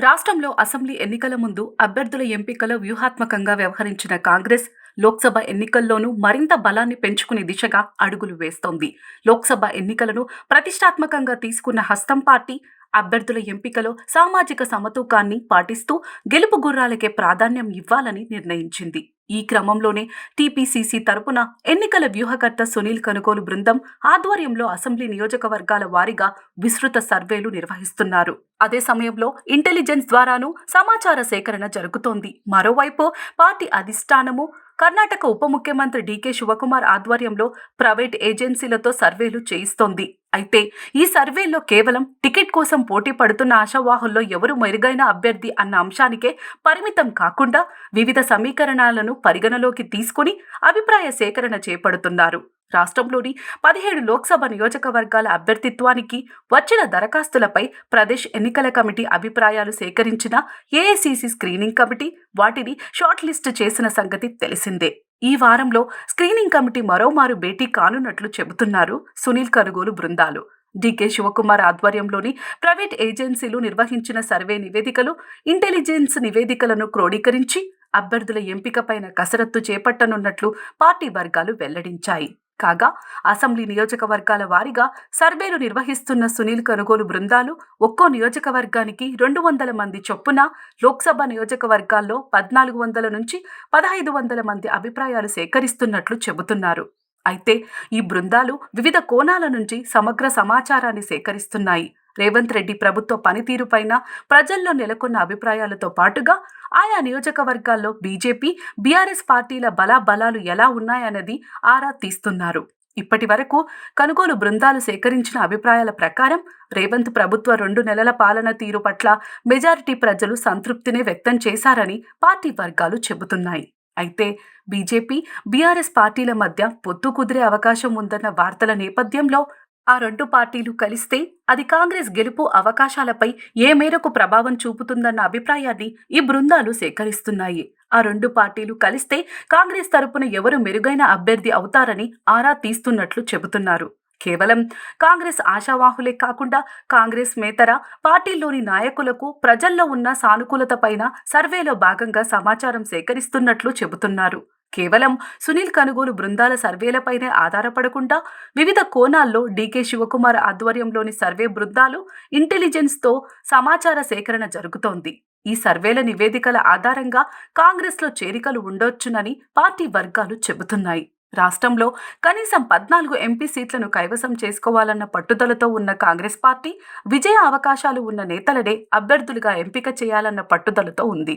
రాష్ట్రంలో అసెంబ్లీ ఎన్నికల ముందు అభ్యర్థుల ఎంపికలో వ్యూహాత్మకంగా వ్యవహరించిన కాంగ్రెస్ లోక్సభ ఎన్నికల్లోనూ మరింత బలాన్ని పెంచుకునే దిశగా అడుగులు వేస్తోంది. లోక్సభ ఎన్నికలను ప్రతిష్టాత్మకంగా తీసుకున్న హస్తం పార్టీ అభ్యర్థుల ఎంపికలో సామాజిక సమతూకాన్ని పాటిస్తూ గెలుపు గుర్రాలకే ప్రాధాన్యం ఇవ్వాలని నిర్ణయించింది. ఈ క్రమంలోనే టీపీసీసీ తరపున ఎన్నికల వ్యూహకర్త సునీల్ కనుగోలు బృందం ఆధ్వర్యంలో అసెంబ్లీ నియోజకవర్గాల వారీగా విస్తృత సర్వేలు నిర్వహిస్తున్నారు. అదే సమయంలో ఇంటెలిజెన్స్ ద్వారాను సమాచార సేకరణ జరుగుతోంది. మరోవైపు పార్టీ అధిష్టానము కర్ణాటక ఉప ముఖ్యమంత్రి డీకే శివకుమార్ ఆధ్వర్యంలో ప్రైవేట్ ఏజెన్సీలతో సర్వేలు చేయిస్తోంది. అయితే ఈ సర్వేల్లో కేవలం టికెట్ కోసం పోటీ పడుతున్న ఆశావాహుల్లో ఎవరు మెరుగైన అభ్యర్థి అన్న అంశానికే పరిమితం కాకుండా వివిధ సమీకరణాలను పరిగణలోకి తీసుకుని అభిప్రాయ సేకరణ చేపడుతున్నారు. రాష్ట్రంలోని పదిహేడు లోక్సభ నియోజకవర్గాల అభ్యర్థిత్వానికి వచ్చిన దరఖాస్తులపై ప్రదేశ్ ఎన్నికల కమిటీ అభిప్రాయాలు సేకరించిన ఏఐసిసి స్క్రీనింగ్ కమిటీ వాటిని షార్ట్ లిస్ట్ చేసిన సంగతి తెలిసిందే. ఈ వారంలో స్క్రీనింగ్ కమిటీ మరోమారు భేటీ కానున్నట్లు చెబుతున్నారు సునీల్ కనుగోలు బృందాలు. డీకే శివకుమార్ ఆధ్వర్యంలోని ప్రైవేట్ ఏజెన్సీలు నిర్వహించిన సర్వే నివేదికలు ఇంటెలిజెన్స్ నివేదికలను క్రోడీకరించి అభ్యర్థుల ఎంపికపైన కసరత్తు చేపట్టనున్నట్లు పార్టీ వర్గాలు వెల్లడించాయి. కాగా అసెంబ్లీ నియోజకవర్గాల వారీగా సర్వేలు నిర్వహిస్తున్న సునీల్ కొనుగోలు బృందాలు ఒక్కో నియోజకవర్గానికి రెండు వందల మంది చొప్పున లోక్సభ నియోజకవర్గాల్లో పద్నాలుగు వందల నుంచి పదహైదు వందల మంది అభిప్రాయాలు సేకరిస్తున్నట్లు చెబుతున్నారు. అయితే ఈ బృందాలు వివిధ కోణాల నుంచి సమగ్ర సమాచారాన్ని సేకరిస్తున్నాయి. రేవంత్ రెడ్డి ప్రభుత్వ పనితీరుపైన ప్రజల్లో నెలకొన్న అభిప్రాయాలతో పాటుగా ఆయా నియోజకవర్గాల్లో బీజేపీ బీఆర్ఎస్ పార్టీల బలాబలాలు ఎలా ఉన్నాయన్నది ఆరా తీస్తున్నారు. ఇప్పటి వరకు కొనుగోలు బృందాలు సేకరించిన అభిప్రాయాల ప్రకారం రేవంత్ ప్రభుత్వ రెండు నెలల పాలన తీరు పట్ల మెజారిటీ ప్రజలు సంతృప్తినే వ్యక్తం చేశారని పార్టీ వర్గాలు చెబుతున్నాయి. అయితే బీజేపీ బీఆర్ఎస్ పార్టీల మధ్య పొత్తు కుదిరే అవకాశం ఉందన్న వార్తల నేపథ్యంలో ఆ రెండు పార్టీలు కలిస్తే అది కాంగ్రెస్ గెలుపు అవకాశాలపై ఏ మేరకు ప్రభావం చూపుతుందన్న అభిప్రాయాన్ని ఈ బృందాలు సేకరిస్తున్నాయి. ఆ రెండు పార్టీలు కలిస్తే కాంగ్రెస్ తరపున ఎవరు మెరుగైన అభ్యర్థి అవుతారని ఆరా తీస్తున్నట్లు చెబుతున్నారు. కేవలం కాంగ్రెస్ ఆశావాహులే కాకుండా కాంగ్రెస్ మేతర పార్టీల్లోని నాయకులకు ప్రజల్లో ఉన్న సానుకూలత పైన సర్వేలో భాగంగా సమాచారం సేకరిస్తున్నట్లు చెబుతున్నారు. కేవలం సునీల్ కనుగోలు బృందాల సర్వేలపైనే ఆధారపడకుండా వివిధ కోణాల్లో డీకే శివకుమార్ ఆధ్వర్యంలోని సర్వే బృందాలు ఇంటెలిజెన్స్తో సమాచార సేకరణ జరుగుతోంది. ఈ సర్వేల నివేదికల ఆధారంగా కాంగ్రెస్లో చేరికలు ఉండొచ్చునని పార్టీ వర్గాలు చెబుతున్నాయి. రాష్ట్రంలో కనీసం పద్నాలుగు ఎంపీ సీట్లను కైవసం చేసుకోవాలన్న పట్టుదలతో ఉన్న కాంగ్రెస్ పార్టీ విజయ అవకాశాలు ఉన్న నేతలనే అభ్యర్థులుగా ఎంపిక చేయాలన్న పట్టుదలతో ఉంది.